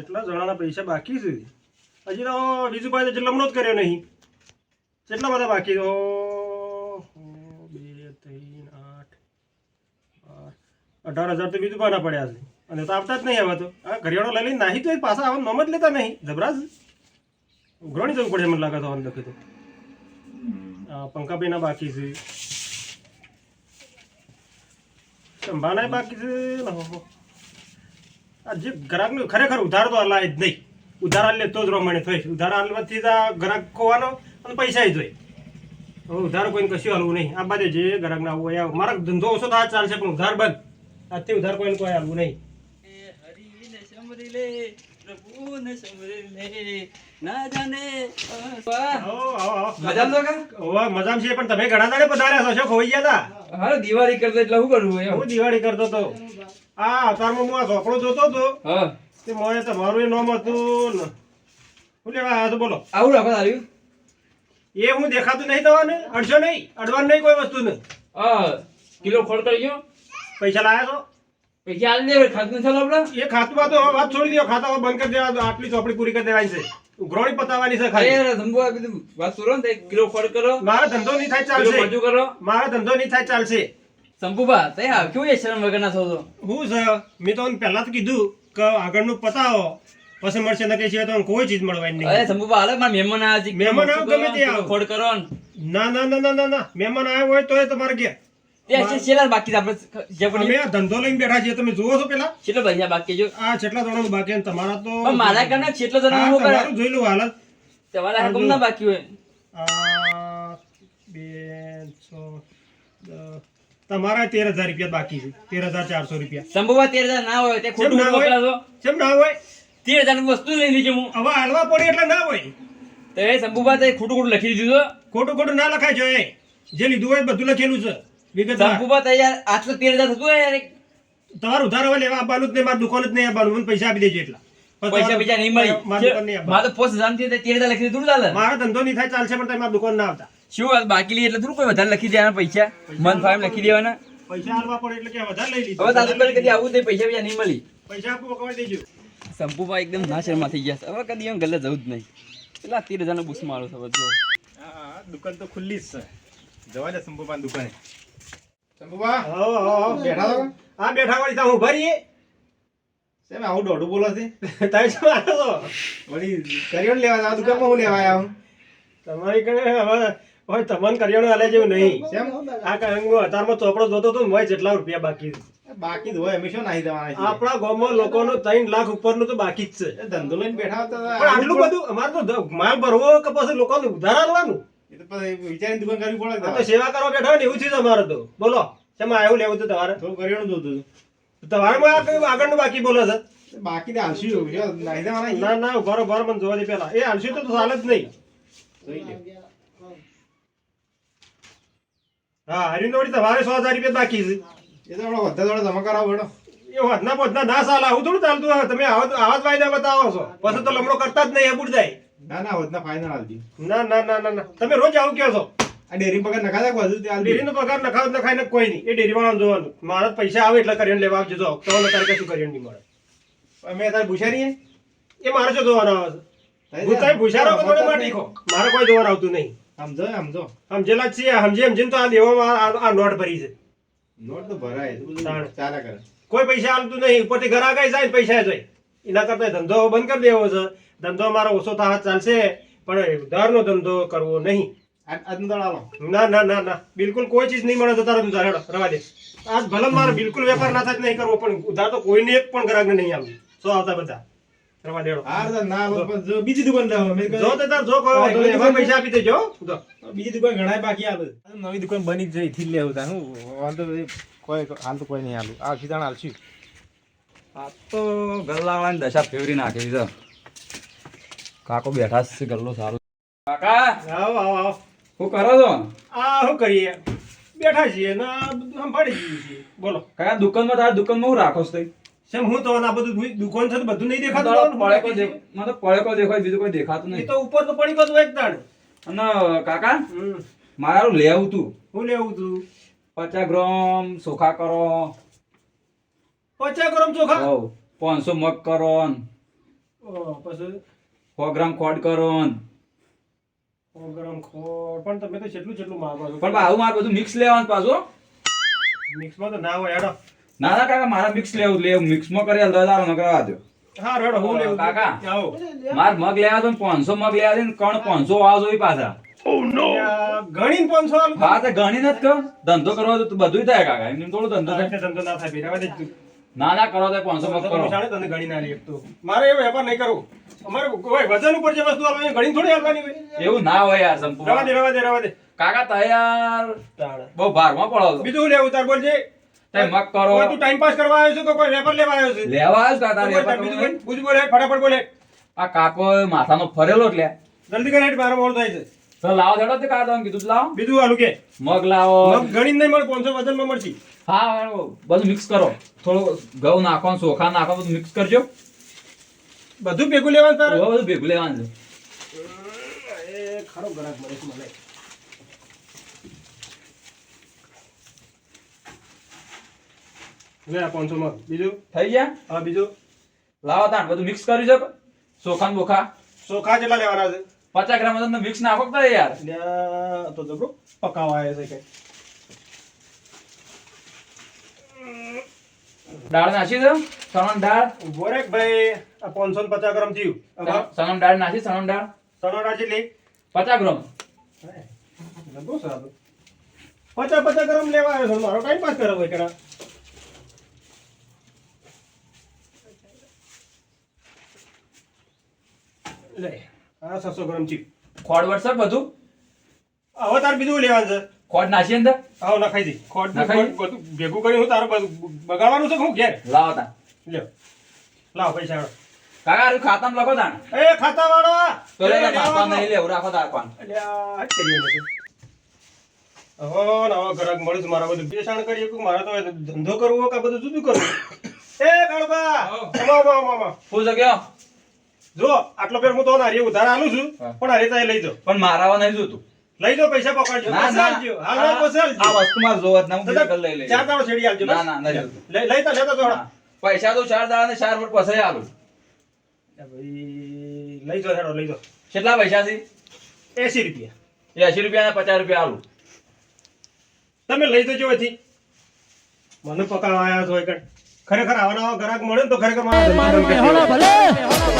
કેટલા જણાના પૈસા બાકી છે, હજી તો બીજું તો જેટલા જ કર્યો નહીં. કેટલા બધા બાકી તો બે, ત્રણ, આઠ અઢાર હજાર તો બીજું પાના પડ્યા છે? અને તો આવતા જ નહીં હવે તો. આ ઘરિયાળો લઈ લઈને નાહી તો પાછા આવા નોમ જ લેતા નહીં. જબરાજ. ઉઘરાણી જવું પડે મને લાગે તો આને લખે તો. પંખાભાઈના બાકી છે. સંભાના બાકી છે જે ગ્રાહકનું ખરેખર ઉધાર તો અલાય જ નહીં. ઉધાર આલે તો જ રોમાણી થાય ઉધાર આલવાથી જ આ ગ્રાહક ખોવાનો અને પૈસા જ હોય હવે ઉધાર કોઈને કશું હાલવું નહીં. આ બાજુ જે ગ્રાહક ના હોય મારા ધંધો ઓછો થાય ચાલશે પણ ઉધાર બંધ. આજથી ઉધાર કોઈને કોઈ હાલવું નહીં. દિવાળી કરતો એટલે શું કરવું હું દિવાળી કરતો તો. આ અતારમાં હું આ ઝોપડો જોતો હતો. હા. તે મોએ તમારું એ નામ હતું ને. શું લેવા આવ્યા બોલો. આવું રાખો તારી. એ હું દેખાતું નહીં તમને અડશો નહીં અડવાનું નહીં કોઈ વસ્તુ ને હા કિલો ખોળ કરી ગયો પૈસા લાયા છો? પૈસા આલ દે ખાતું ચાલો આપણે. એ ખાતું તો વાત છોડી દો ખાતા બંધ કરી દેવા આટલી ચોપડી પૂરી કરી દેવાની છે. ઉઘરાણી પતાવવાની છે ખાલી. અરે ધંધો આ બધું વાત કરો ને કિલો ખોળ કરો. મારો ધંધો નહીં થાય ચાલશે. કરો. મારો ધંધો નહીં થાય ચાલશે. શંભુભા તે કેવું એ શરમ વગર ના થો તો હું છે મેં તો પહેલા તો કીધું કે આગળનું પતાવો પછી મળશે ને કે છે તો કોઈ ચીજ મળવાની અરે નહીં હાલે મારા મહેમાન આવ્યા છે. મહેમાન આવ્યો ગમે તે આવો. ખોળ કરો ના. ના ના ના ના ના મહેમાન આવ્યો હોય તો તમારે ઘેર. છે- બાકી આપણે જે પણ અમે ધંધો લઈને બેઠા છીએ તમે જુઓ છો પેલા? છેલ્લો પૈસા બાકી જો? આ કેટલા જણાનું બાકી અને તમારા તો મારા કરને હા, જણા કરે તમારું જોઈ લો હાલત. તમારા હકમ ના બાકી હોય? આ બે છ. તમારા તેર હજાર રૂપિયા બાકી છે. તેર હજાર ચારસો રૂપિયા. શંભુભા તેર હજાર ના હોય તે ખોટું ના હોય? કેમ ના હોય. તેર હજાર વસ્તુ લઈ લીધી હું. હવે હાલવા પડે એટલે ના હોય. તો એ શંભુભા તે ખોટું ખોટું લખી દીધું ખોટું ખોટું ના લખાય છે જે લીધું હોય બધું લખેલું છે. વિગત શંભુભા તૈયાર આટલું તેર હજાર થતું હોય તમારું ઉધાર હવે લેવા આપવાનું જ નહીં મારા દુકાન જ નહીં આપવાનું. મને પૈસા આપી દેજો એટલા. પૈસા પૈસા નહીં મળી. મારી તો પોસ્ટ જાણતી તેર હજાર લખી દીધું ચાલે મારો ધંધો નહીં થાય ચાલશે પણ તમે મારી દુકાન ના આવતા. શું વાત બાકી લઈ એટલે થોડું કોઈ વધારે લખી દેવાના પૈસા? મન ફાવે લખી દેવાના. પૈસા હાલવા પડે એટલે કે વધારે લઈ લીધું હવે તારું પર કદી આવું પૈસા નહીં મળી. પૈસા આપો કમાઈ દેજો. શંભુભા એકદમ ના શર્મા થઈ ગયા હવે કદી એમ ગલે જવું જ નહીં. પેલા તેર હજાર બુસ મારો છે જો. હા દુકાન તો ખુલ્લી જ છે. જવા દે શંભુબાન દુકાને. શંભુબા આવો, આવો, આવો. બેઠા વળી ત્યાં ઊભા રહીએ આવું દોઢું બોલો છે. તમે શું આવો. વળી કરિયાણું લેવા જાવ દુકાનમાં હું લેવા આવ્યા હું? તમારી કને હવે હવે તમને કરિયાણું હાલે જેવું નહીં. શેમ આ હું અતારમાં ચોપડો જોતો તો મોય જેટલા રૂપિયા બાકી. બાકી હોય અમે શું નાહી દેવાના છે આપણા ગામમાં લોકોનો ત્રણ લાખ ઉપરનો તો બાકી જ છે. એ ધંધો લઈને બેઠા હતા. પણ આટલું બધું અમાર તો માલ ભરવો કે પછી લોકોને ઉધાર આલવાનું એ તો પછી વિચારીને દુકાન કરવી પડે તો સેવા કરવા બેઠા ને એવું છે તમારે તો. બોલો શેમાં આવ્યું લેવું તો તમારે? થોડું કરિયાણું જોતું તમારે આગળનું બાકી બોલો છે? બાકી તો હાલશું એવું નાહી દેવાના ના ના ઘરો રહો, મને જોવા દે પેલા એ હાલશું તો ચાલે જ નહીં જોઈ લ્યો. હા વળી તમારે સો હજાર રૂપિયા બાકી છે એ તો આપણો વધતા થોડો જમા કરાવો એ વધના પોતના ના સાલ આવું થોડું ચાલતું હોય તમે આવા આવા જ વાયદા બતાવો છો પછી તો લમડો કરતા જ નહીં અબુડ જાય ના ના વધના ફાઇનલ હાલતી ના ના ના ના ના તમે રોજ આવું કહો છો આ ડેરી પગાર નખા તે ડેરીનો પગાર નખાવ નખાય ને કોઈ નહીં એ ડેરી જોવાનું મારા પૈસા આવે એટલે કરીને લેવા આવજો જો તમને તારે કશું કરી નહીં મળે અમે તારે પૂછ્યા નહીં એ મારે શું જોવાનું આવે છે માટી ખો મારે કોઈ જોવાનું આવતું નહીં સમજો સમજો સમજેલા જ. છીએ સમજી સમજીને તો આ દેવામાં આ- નોટ ભરી છે. નોટ તો ભરાય તાણ. કરે. કોઈ પૈસા આલતું નહીં ઉપરથી ઘર આગળ જાય પૈસા જાય એના કરતા ધંધો બંધ કરી દેવો છે. ધંધો મારો ઓછો થા ચાલશે પણ ઉધારનો ધંધો કરવો નહીં. ના ના ના ના. બિલકુલ કોઈ ચીજ નહીં મળે તો તારે ઉધાર હેડો રવા દે. આજ ભલે મારે બિલકુલ વેપાર ના થાય નહીં કરવો પણ ઉધાર તો કોઈને એક પણ ગ્રાહકને નહીં આવ્યું સો આવતા બધા. રવા દેડો. હાર ના પણ જો બીજી દુકાન લાવો મેં જો તે તાર જો કોઈ વાંધો નહીં. પૈસા આપી દેજો જો. બીજી દુકાન ઘણાય બાકી આલો નવી દુકાન બની જ જઈ થી લેવું તા હું. કોઈ હાલ તો કોઈ નહીં હાલું. આ સીધા હાલશું. આ તો ગલ્લાવાળાની દશા ફેવરી નાખી છે. કાકો બેઠા છે ગલ્લો સારો કાકા આવો આવો આવો. શું કરો છો? આ શું કરીએ? બેઠા છીએ ને બધું સંભાળી જઈએ છીએ. બોલો. કાકા દુકાનમાં તારા દુકાનમાં હું રાખો છો તઈ? શેમ હું તો આ બધું દુકાન છે બધું નહીં દેખાતું પડેકો મને તો પડેકો દેખાય બીજું કોઈ દેખાતું એ નહીં તો ઉપર તો પડી ગયું એક તાણ અને કાકા? મારું લેવું તું. હું લેવું તું? પચાસ ગ્રામ ચોખા કરો. પચાસ ગ્રામ ચોખા? હોવ. પાંચસો મગ કરો પછી? સો ગ્રામ ખોડ કરો. સો ગ્રામ ખોળ પણ તમે તો જેટલું જેટલું માગો છો. પણ આવું મારે બધું મિક્સ લેવાનું પાછું મિક્સમાં તો ના હોય હેડો. ના ના કાકા મારા મિક્સ લેવું લેવું. મિક્સમાં કરી હાલ દાદા ન કરવા દો હા હેડો હું લેવું. કાકા. માર મગ લેવા તો પાંચસો મગ લેવા દે ને કણ પાંચસો વાવ જોઈ પાછા. ગણીને હા તો કહો ધંધો કરવો તો બધું થાય કાકા. એમ ધંધો થાય. ધંધો ના થાય ના ના કરો તો પાંચસો મગ કરો. નિશાળે તને ગણી ના લે એક તો. મારે એવો વેપાર નહીં કરવો. અમારે કોઈ વજન ઉપર જે વસ્તુ ગણી થોડી હોય. એવું ના હોય યાર રવા દે રવા દે રવા દે. કાકા તૈયાર. બહુ ભારમાં પડો બીજું લેવું તાર બોલજે. તે મગ કરો. તું ટાઈમ પાસ કરવા આવ્યો છે તો કોઈ વેપાર લેવા આવ્યો છે? લેવા આવ્યો છું કાકા તો બોલ, વેપાર બીજું કરવા. બોલ, બીજું બોલે ફટાફટ બોલે. આ કાકો માથાનો ફરેલો એટલે. જલ્દી કરે મારો મોડ થાય છે. તો લાવો દેડો તે કાકા તમે કીધું લાવો. બીજું આલું કે. મગ લાવો. મગ ગણી નહીં મળે પાંચસો વજનમાં મળશે. હા બધું મિક્સ કરો. થોડો ઘઉં નાખો સોખા ચોખા નાખો બધું મિક્સ કરજો. બધું ભેગું લેવાનું તારે? બધું ભેગું લેવાનું છે. ખરો ગ્રાહક મળે. છે મને લે પાંચસો માં બીજું? થઈ ગયા? હા બીજું. લાવો તાણ બધું મિક્સ કરી શકો ચોખા બોખા. ચોખા કેટલા લેવાના છે? પચાસ ગ્રામ અંદર મિક્સ નાખો તો યાર? લ્યા, તો જબરો પકાવા આવ્યો છે કઈ દાળ નાખી દો સણન દાળ. ઊભો રે ભાઈ આ પાંચસો પચાસ ગ્રામ થયું. સણન દાળ નાખી સણન દાળ. સનોડા કેટલી? પચાસ ગ્રામ. જબરો છે પચાસ પચાસ ગ્રામ લેવા આવ્યો છે મારો ટાઈમ પાસ કરો ભાઈ કડા લે. આ છસો ગ્રામ ચીપ. ખોડ વરસાદ બધું? હવે તાર બીજું લેવાનું છે? ખોડ નાખી અંદર? આવો નખાઈ દે. ખોટ નખાઈ? બધું ભેગું કરી હું તારું બગાડવાનું છે હું ઘેર? લાવો તાણ લ્યો. લાવ પૈસા કાકા હારું ખાતામાં લખો તાણ એ ખાતા વાળો તો લે ખાતા નહીં લેવું રાખો તાર પાન. અલ્યા, હટ કરી વાળો તો. હવે ને હવે ગ્રાહક મળ્યું મારા બધું બેસાણ કરીએ કે મારે તો ધંધો કરવો કે બધું જુદું કરવું એ કાળબા! મામા મામા છે કયો? જો આટલો ફેર હું તો નારી ઉધાર આલું છું પણ આ રીતા લઈ જાઓ. પણ મારાવા નહીં જોતું. લઈ જાઓ પૈસા પકડજો. ના ના. આલજો. હાલ ના પછી આ વસ્તુ માં જોવત ના હું બિલકુલ લઈ લઈ ચાર દાડો છેડી આલજો ના ના ના લઈ લઈ તો લેતો જોડા પૈસા તો ચાર દાડા ને ચાર પર પછી આલું. ભાઈ લઈ જાઓ હેડો લઈ જાઓ. કેટલા પૈસા છે? એસી રૂપિયા. એસી રૂપિયા ને પચાસ રૂપિયા આલું. તમે લઈ જજો અહીંથી. મને પકડવા આવ્યા છો કઈ ખરેખર આવાના આવા ગ્રાહક મળે ને તો ખરેખર મારા દેવાય.